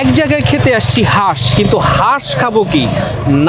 এক জায়গায় খেতে আসছি হাঁস, কিন্তু হাঁস খাব কি?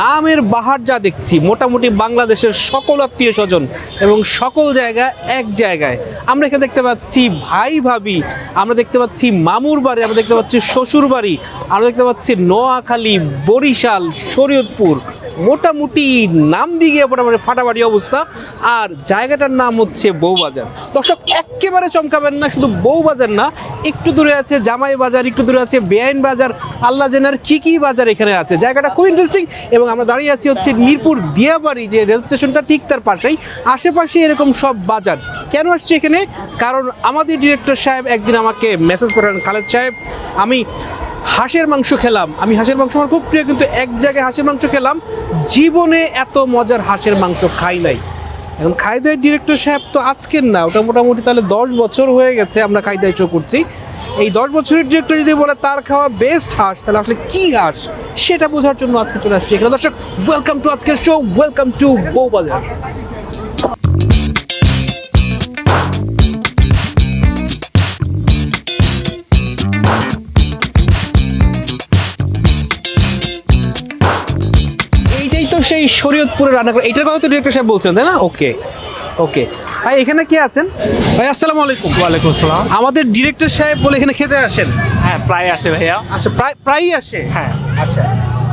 নামের বাহার যা দেখছি, মোটামুটি বাংলাদেশের সকল আত্মীয় স্বজন এবং সকল জায়গা এক জায়গায়। আমরা এখানে দেখতে পাচ্ছি ভাই ভাবি, আমরা দেখতে পাচ্ছি মামুর বাড়ি, আমরা দেখতে পাচ্ছি শ্বশুর বাড়ি, আমরা দেখতে পাচ্ছি নোয়াখালী, বরিশাল, শরীয়তপুর। মোটামুটি নাম দিয়ে গিয়ে মোটামুটি ফাটাফাটি অবস্থা। আর জায়গাটার নাম হচ্ছে বউবাজার। দর্শক, একেবারে চমকাবেন না, শুধু বউবাজার না, একটু দূরে আছে জামাই বাজার, একটু দূরে আছে বেআইন বাজার, আল্লাহ জেনার কি কি বাজার এখানে আছে। জায়গাটা খুব ইন্টারেস্টিং এবং আমরা দাঁড়িয়ে আছি হচ্ছে মিরপুর দিয়াবাড়ি যে রেল স্টেশনটা, ঠিক তার পাশেই। আশেপাশে এরকম সব বাজার। কেন আসছি এখানে? কারণ আমাদের ডিরেক্টর সাহেব একদিন আমাকে মেসেজ করেন, খালেদ সাহেব, আমি হাঁসের মাংস খেলাম। আমি হাঁসের মাংস আমার খুব প্রিয়, কিন্তু এক জায়গায় হাঁসের মাংস খেলাম, জীবনে এত মজার হাঁসের মাংস খাই নাই। এখন খাইদাই ডিরেক্টর সাহেব তো আজকের না, ওটা মোটামুটি তাহলে দশ বছর হয়ে গেছে, আমরা খাইদাই শো করছি। এই দশ বছরের ডিরেক্টর যদি বলে তার খাওয়া বেস্ট হাঁস, তাহলে আসলে কি হাঁস? সেটা বোঝার জন্য আজকে চলে আসছি। এখানে দর্শক ওয়েলকাম টু আজকের শো ওয়েলকাম টু বউবাজার সেই শরীয়তপুরে রান্না করে এইটার কথা তো ডিরেক্টর সাহেব বলছেন তাই না? ওকে ওকে ভাই এখানে কে আছেন? ভাই আসসালামু আলাইকুম। ওয়ালাইকুম আসসালাম। আমাদের ডিরেক্টর সাহেব বলে এখানে খেতে আসেন। হ্যাঁ প্রায় আসে ভাইয়া। আচ্ছা প্রায় প্রায়ই আসে? হ্যাঁ। আচ্ছা।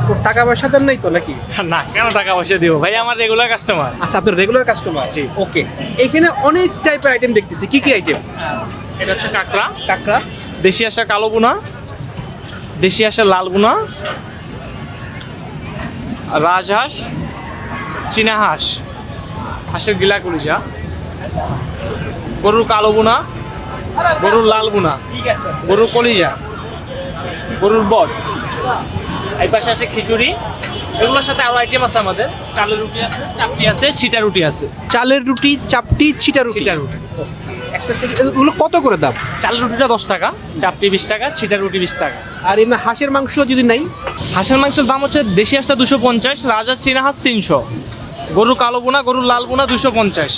তো টাকা পয়সা দেন নাই তো নাকি? না কেন টাকা পয়সা দিব? ভাই আমার রেগুলার কাস্টমার আচ্ছা আপনার রেগুলার কাস্টমার জি। ওকে এখানে অনেক টাইপের আইটেম দেখতেছি। কি কি আইটেম এটা হচ্ছে কাঁকড়া। কাঁকড়া। দেশি আসার কালো বুনা দেশি আসার লাল বুনা রাজহাঁস চীনা হাঁস হাঁসের গিলা কলিজা। গরুর কালো বুনা গরুর লাল বুনা গরুর কলিজা গরুর বট। এই পাশে আছে খিচুড়ি। এগুলোর সাথে আরও আইটেম আছে আমাদের। চালের রুটি আছে চাপটি আছে ছিটা রুটি আছে। চালের রুটি চাপটি ছিটা রুটি। ছিটা রুটি। একটা থেকে এগুলো কত করে দাম? চালের রুটিটা দশ টাকা চাপটি বিশ টাকা ছিটা রুটি বিশ টাকা। আর এমনি হাঁসের মাংস যদি নাই? হাঁসের মাংসের দাম হচ্ছে দেশি হাঁসটা দুশো পঞ্চাশ রাজার চীনা হাঁস তিনশো। গরুর কালো বোনা গরুর লাল বোনা দুশো পঞ্চাশ।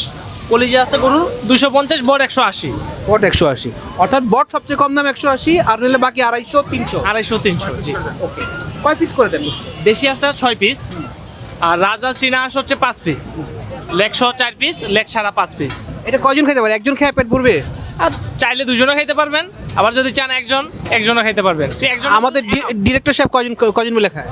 কলিজা আছে গরুর দুশো পঞ্চাশ বড় একশো আশি। বট একশো আশি। অর্থাৎ বট সবচেয়ে কম দাম একশো আশি আর নিলে বাকি আড়াইশো তিনশো। আড়াইশো তিনশো জি। ওকে। কয় পিস করে দেন? দেশি হাঁসটা ছয় পিস আর রাজার চীনা হাঁস হচ্ছে পাঁচ পিস লেকশো চার পিস লেক সারা পাঁচ পিস এটা কয়জন খেতে পারে? একজন খেয়ে পেট ভরবে? আর চাইলে দুজনও খাইতে পারবেন আবার যদি চান একজন একজনও খাইতে পারবেন। একজন আমাদের ডিরেক্টর সাহেব কয়জন কয়জন মিলে খায়?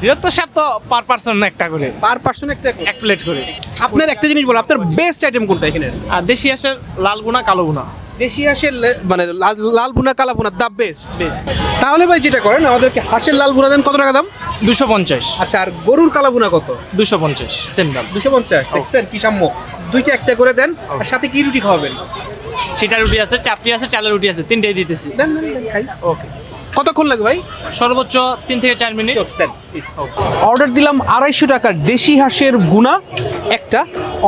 বৃহত্তর সাপ তো পার পার্সন একটা করে। পার পার্সন একটা এক প্লেট করে। আপনার একটা জিনিস বলো আপনার বেস্ট আইটেম কোনটা এখানে আর দেশি হাঁসের লাল গুনা কালো গুনা। দেশি হাঁসের মানে লাল- বুনা কালা বুনা দা বেস্ট তাহলে ভাই যেটা করেন আমাদেরকে হাঁসের লাল বুনা দেন কত টাকা দাম? দুশো পঞ্চাশ। আচ্ছা আর গরুর কালা বুনা কত? দুশো পঞ্চাশ সেম দাম। দুশো পঞ্চাশ কি সাম্য? দুইটা একটা করে দেন আর সাথে কি রুটি খাওয়াবেন? সেটা রুটি আছে চাপটি আছে চালের রুটি আছে তিনটাই দিতেছি। দেন দেন, দেন, খাই। ওকে কতক্ষণ লাগবে ভাই? সর্বোচ্চ তিন থেকে চার মিনিট। অর্ডার দিলাম আড়াইশো টাকার দেশি হাঁসের ভুনা একটা।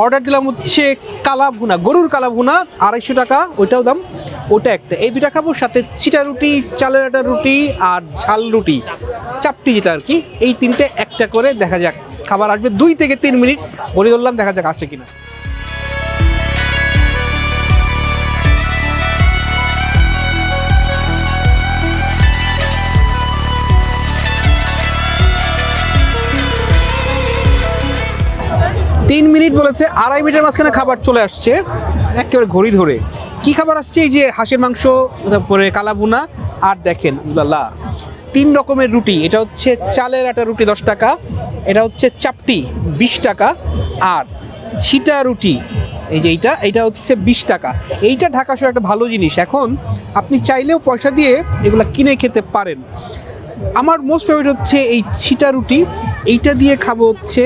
অর্ডার দিলাম হচ্ছে কালা ভুনা গরুর কালা ভুনা আড়াইশো টাকা ওইটাও দাম ওটা একটা। এই দুইটা খাব সাথে চিটা রুটি চালের আটা রুটি আর ঝাল রুটি। চাপটি যেটা আর কি এই তিনটে একটা করে দেখা যাক খাবার আসবে দুই থেকে তিন মিনিট। বলে ধরলাম দেখা যাক আসে কিনা। তিন মিনিট বলেছে, আড়াই মিনিটের মাঝখানে খাবার চলে আসছে, একেবারে ঘড়ি ধরে। কি খাবার আসছে? এই যে হাঁসের মাংস, তারপরে কালাবুনা আর দেখেন উলাল্লা তিন রকমের রুটি। এটা হচ্ছে চালের আটা রুটি দশ টাকা, এটা হচ্ছে চাপটি বিশ টাকা, আর ছিটা রুটি, এই যে এইটা এইটা হচ্ছে বিশ টাকা। এইটা ঢাকা শহরে একটা ভালো জিনিস। এখন আপনি চাইলেও পয়সা দিয়ে এগুলো কিনে খেতে পারেন। আমার মোস্ট ফেভারিট হচ্ছে এই ছিটা রুটি। এইটা দিয়ে খাব হচ্ছে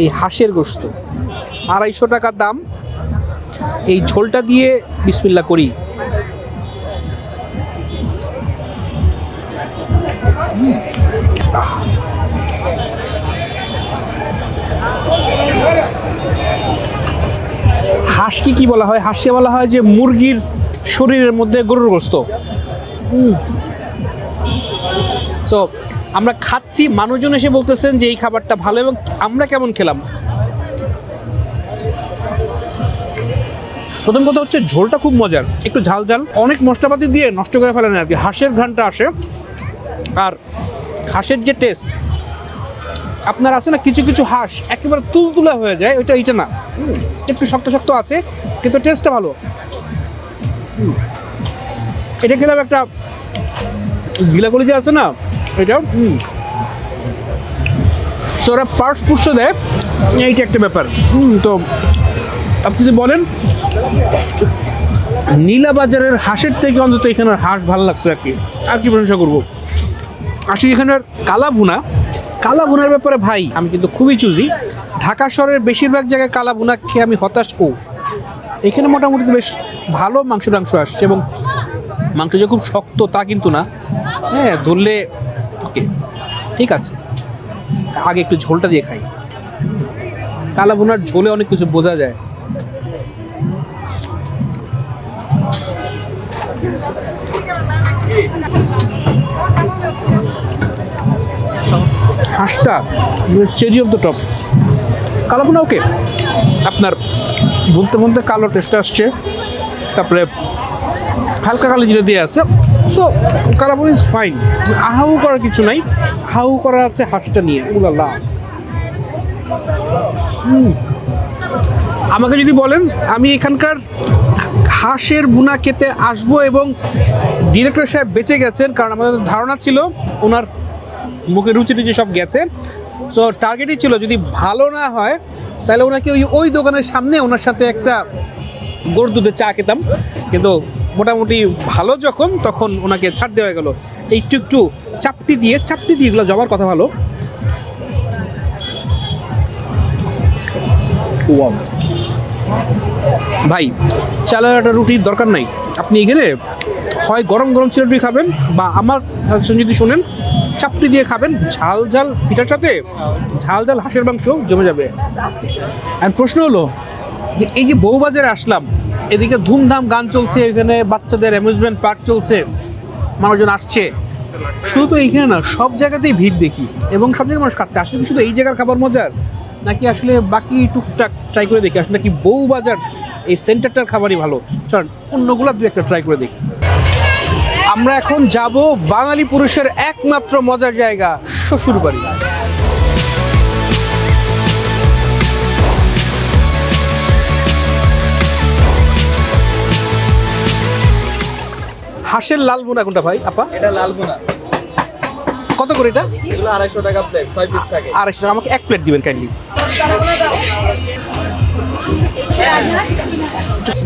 এই হাঁসের গোস্ত আড়াইশো টাকা দাম। এই ঝোলটা দিয়ে বিসমিল্লা করি। হাঁসকে কি বলা হয়? হাঁসকে বলা হয় যে মুরগির শরীরের মধ্যে গরুর গোস্ত সো আমরা খাচ্ছি, মানুষজন এসে বলতেছেন যে এই খাবারটা ভালো এবং আমরা কেমন খেলাম? প্রথম কথা হচ্ছে ঝোলটা খুব মজার। একটু ঝাল ঝাল। অনেক মশলাপাতি দিয়ে নষ্ট করে ফেলেন আর কি। হাঁসের ঘ্রানটা আসে। আর হাঁসের যে টেস্ট আপনার আছে না কিছু কিছু হাঁস একেবারে তুলতুলা হয়ে যায়, ওইটা এইটা না। একটু শক্ত শক্ত আছে, কিন্তু টেস্টটা ভালো। এটা খেলাম একটা গিলাগুলি যে আছে না এটা? সো ওরা ফার্স্ট পুষ্ট দেয়, এইটা একটা ব্যাপার। তো আপনি যদি বলেন নীলা বাজারের হাঁসের থেকে অন্তত এখানের হাঁস ভালো লাগছে আর কি। আর কি প্রশংসা করব? আসি এখানের কালা ভুনা কালা ভুনার ব্যাপারে ভাই, আমি কিন্তু খুবই চুজি ঢাকা শহরের বেশিরভাগ জায়গায় কালা ভুনা খেয়ে আমি হতাশ, ও। এখানে মোটামুটি বেশ ভালো মাংস টাংস আসছে এবং মাংস যে খুব শক্ত তা কিন্তু না। হ্যাঁ ধরলে ঠিক আছে। আগে একটু ঝোলটা দিয়ে খাই। কালা ভুনার ঝোলে অনেক কিছু বোঝা যায়। হাঁসটা চেরি অফ দ্য টপ কালো ভুনা ওকে আপনার বলতে বলতে কালো টেস্ট আসছে। তারপরে হালকা কালো যেটা দিয়ে আছে। সো কালাবুন ইজ ফাইন আহাউ করার কিছু নাই। হাউ করা আছে হাঁসটা নিয়ে। উলাল্লা আমাকে যদি বলেন, আমি এখানকার হাঁসের বুনা খেতে আসব এবং ডিরেক্টর সাহেব বেঁচে গেছেন, কারণ আমাদের ধারণা ছিল, ওনার মুখে রুচি টুচি সব গেছে। তো টার্গেটই ছিল, যদি ভালো না হয়, তাহলে ওনাকে ওই ওই দোকানের সামনে ওনার সাথে একটা গরুর দুধের চা খেতাম। কিন্তু মোটামুটি ভালো যখন তখন ওনাকে ছাড় দেওয়া গেল। একটু একটু চাপটি দিয়ে চাপটি দিয়ে এগুলো জমার কথা ভালো. ভাই চালের একটা রুটির দরকার নাই। আপনি এখানে হয় গরম গরম চিরা রুটি খাবেন বা আমার যদি শোনেন চাপটি দিয়ে খাবেন ঝাল ঝাল পিঠার সাথে ঝাল ঝাল হাঁসের মাংস জমে যাবে। আর প্রশ্ন হলো যে এই যে বউবাজারে আসলাম এদিকে ধুমধাম গান চলছে, এখানে বাচ্চাদের অ্যামিউজমেন্ট পার্ক চলছে, মানুষজন আসছে। শুধু তো এইখানে না, সব জায়গাতেই ভিড় দেখি এবং সব জায়গায় মানুষ খাচ্ছে। আসলে শুধু এই জায়গার খাবার মজার, নাকি আসলে বাকি টুকটাক ট্রাই করে দেখি? আসলে নাকি বউবাজার, এই সেন্টারটার খাবারই ভালো। চল, অন্যগুলো দু একটা ট্রাই করে দেখি। আমরা এখন যাব বাঙালি পুরুষের একমাত্র মজার জায়গা শ্বশুর বাড়ি হাঁসের লাল বোনা কোনটা ভাই আপা? এটা লাল বোনা। কত করে এটা? এগুলো আড়াইশো টাকা প্লেট ছয় পিস থাকে। আড়াইশো টাকা। আমাকে এক প্লেট দিবেন কাইন্ডলি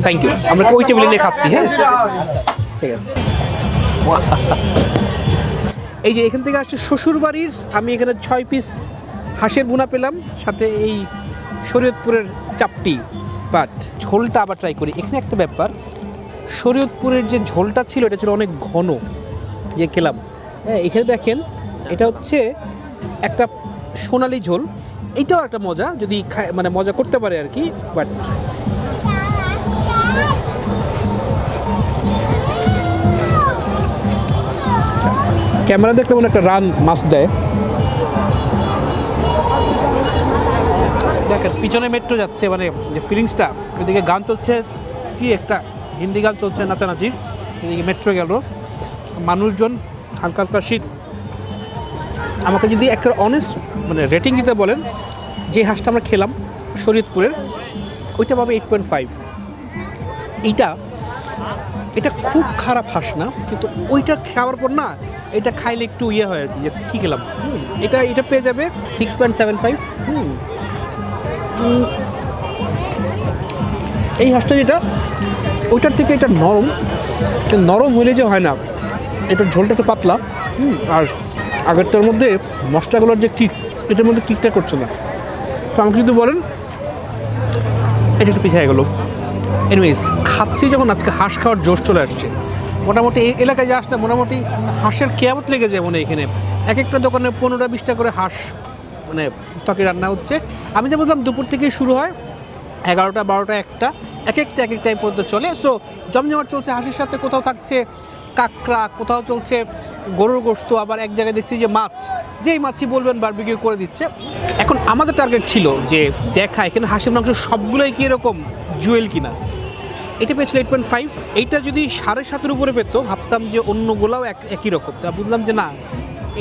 থ্যাংক ইউ আমরা ওই টেবিলে নিয়ে খাচ্ছি হ্যাঁ? ঠিক আছে। এই যে এখান থেকে আসছে শ্বশুর বাড়ির আমি এখানে ছয় পিস হাঁসের বোনা পেলাম সাথে এই শরীয়তপুরের চাপটি। বাট ঝোলটা আবার ট্রাই করি। এখানে একটা ব্যাপার শরীয়তপুরের যে ঝোলটা ছিল, এটা ছিল অনেক ঘন যে খেলাম। হ্যাঁ এখানে দেখেন, এটা হচ্ছে একটা সোনালি ঝোল। এটাও একটা মজা, যদি মানে মজা করতে পারে আর কি বাট ক্যামেরা দেখলে মনে একটা রান মাছ দেয়। দেখেন, পিছনে মেট্রো যাচ্ছে মানে যে ফিলিংসটা ওইদিকে গান চলছে, কি একটা হিন্দি গান চলছে নাচানাচি মেট্রো গেল। মানুষজন হালকা হালকা শীত। আমাকে যদি একটা অনেস্ট মানে রেটিং দিতে বলেন, যে হাঁসটা আমরা খেলাম শরীয়তপুরের, ওইটা পাবে এইট পয়েন্ট ফাইভ এইটা, এটা খুব খারাপ হাঁস না, কিন্তু ওইটা খাওয়ার পর না, এটা খাইলে একটু ইয়ে হয় আর কি, যে কী খেলাম। এটা এটা পেয়ে যাবে সিক্স পয়েন্ট সেভেন ফাইভ এই হাঁসটা যেটা ওইটার থেকে এটা নরম নরম হলে যে হয় না, এটার ঝোলটা একটু পাতলা আর আগেরটার মধ্যে মশলাগুলোর যে কিক এটার মধ্যে কিকটা করছে না। তো আমাকে যদি বলেন, এটা একটু পিছিয়ে গেলো। এনিওয়েজ খাচ্ছি যখন আজকে হাঁস খাওয়ার জোশ চলে আসছে। মোটামুটি এই এলাকায় যে আসলে মোটামুটি হাঁসের কেয়ামত লেগে যায় মনে এখানে। এক একটা দোকানে পনেরোটা, বিশটা করে হাঁস মানে ত্বকে রান্না হচ্ছে। আমি যে বললাম, দুপুর থেকেই শুরু হয়। এগারোটা, বারোটা, একটা, এক একটা এক এক টাইম পর্যন্ত চলে। সো জমজমাট চলছে, হাসির সাথে কোথাও থাকছে কাঁকড়া, কোথাও চলছে গরুর গোস্ত আবার এক জায়গায় দেখছি যে মাছ, যেই মাছই বলবেন বারবিকিউ করে দিচ্ছে। এখন আমাদের টার্গেট ছিল যে দেখা, এখানে হাঁসের মাংস সবগুলোই কি এরকম জুয়েল কিনা? এটা পেয়েছিল এইট পয়েন্ট ফাইভ এইটা যদি সাড়ে সাতের উপরে পেতো, ভাবতাম যে অন্যগুলাও এক, একই রকম। তা বুঝলাম যে না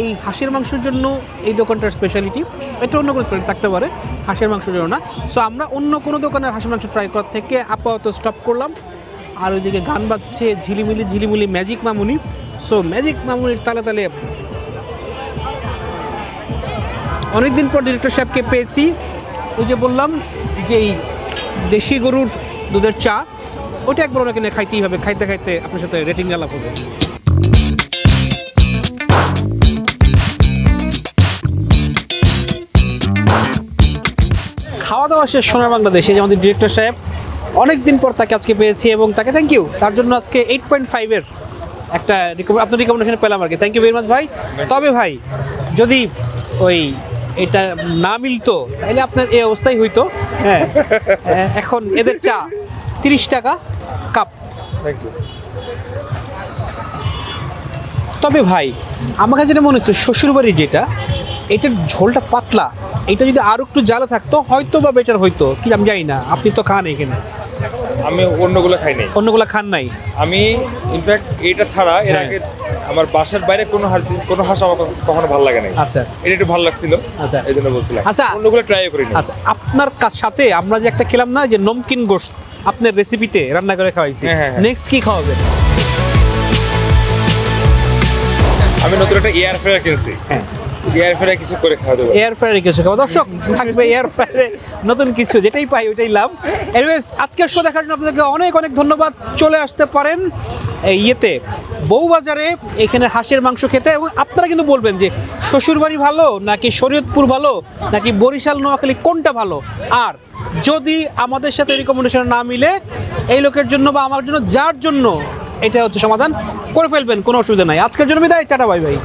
এই হাঁসের মাংসের জন্য এই দোকানটার স্পেশালিটি এটা অন্য কোনো থাকতে পারে, হাঁসের মাংসের জন্য না। সো আমরা অন্য কোনো দোকানের হাঁসের মাংস ট্রাই করার থেকে আপাতত স্টপ করলাম। আর ওইদিকে গান বাজছে, ঝিলিমিলি ঝিলিমিলি ম্যাজিক মামুনি। সো ম্যাজিক মামুনির তালে তালে অনেকদিন পর ডিরেক্টর সাহেবকে পেয়েছি। ওই যে বললাম যে এই দেশি গরুর দুধের চা, ওটা একবার ওনাকে খাইতেই হবে, খাইতে খাইতে আপনার সাথে রেটিং আলাপ হবে। দাওয়া শেষ সোনার বাংলাদেশে যে আমাদের ডিরেক্টর সাহেব অনেক দিন পর তাকে আজকে পেয়েছি এবং তাকে থ্যাংক ইউ তার জন্য আজকে এইট পয়েন্ট ফাইভের একটা আপনার রিকমেন্ডেশনে পেলাম আর কি। থ্যাংক ইউ ভেরি মাচ ভাই। তবে ভাই যদি ওই এটা না মিলতো তাহলে আপনার এই অবস্থাই হইতো। হ্যাঁ। এখন এদের চা তিরিশ টাকা কাপ থ্যাংক ইউ তবে ভাই আমার কাছে যেটা মনে হচ্ছে শ্বশুরবাড়ি যেটা এটার ঝোলটা পাতলা। এটা যদি আরও একটু জ্বালা থাকতো হয়তো বা বেটার হইতো। কি আমি জানি না আপনি তো খান এখানে। আমি অন্যগুলো খাই নাই। অন্যগুলো খান নাই? আমি ইনফ্যাক্ট এটা ছাড়া এর হ্যাঁ। আগে আমার বাসার বাইরে কোনো কোনো হাঁস আমার কখনো ভালো লাগে নাই। আচ্ছা। এটা একটু ভালো লাগছিল। আচ্ছা। এই জন্য বলছিলাম। আচ্ছা। অন্যগুলো ট্রাই করি না আচ্ছা আপনার কাছ সাথে আমরা যে একটা খেলাম না যে নমকিন গোশত আপনার রেসিপিতে রান্না করে খাওয়াইছি। হ্যাঁ, হ্যাঁ, হ্যাঁ। নেক্সট কি খাওয়াবেন? আমি নতুন একটা এয়ার ফ্রায়ার কিনছি। হ্যাঁ। এয়ার ফ্রায়ার কিছু করে খাওয়া দেবো এয়ার ফ্রায়ারে কিছু খাব। দর্শক, থাকবে এয়ার ফ্রায়ারে নতুন কিছু, যেটাই পাই ওইটাই লাভ। এনিওয়েজ আজকের শো দেখার জন্য আপনাদেরকে অনেক অনেক ধন্যবাদ। চলে আসতে পারেন এই ইয়েতে, বউবাজারে, এখানে হাঁসের মাংস খেতে। এবং আপনারা কিন্তু বলবেন যে, শ্বশুরবাড়ি ভালো নাকি শরীয়তপুর ভালো নাকি বরিশাল, নোয়াখালী, কোনটা ভালো? আর যদি আমাদের সাথে রিকমেন্ডেশন না মিলে, এই লোকের জন্য বা আমার জন্য, যার জন্য এটা হচ্ছে সমাধান, করে ফেলবেন, কোনো অসুবিধা নাই। আজকের জন্য বিদায়, টাটা বাই বাই